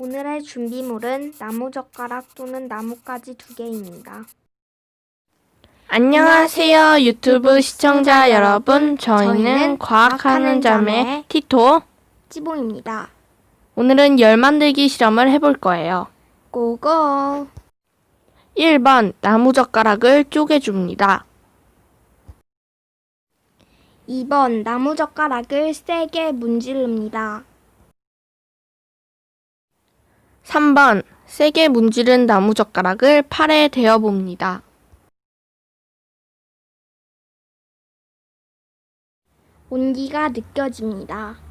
오늘의 준비물은 나무젓가락 또는 나뭇가지 두 개입니다. 안녕하세요 유튜브 시청자 여러분 저희는 과학하는 자매 티토 찌봉입니다. 오늘은 열 만들기 실험을 해볼 거예요 고고! 1번 나무젓가락을 쪼개줍니다 2번 나무젓가락을 세게 문지릅니다. 3번 세게 문지른 나무젓가락을 팔에 대어봅니다 온기가 느껴집니다.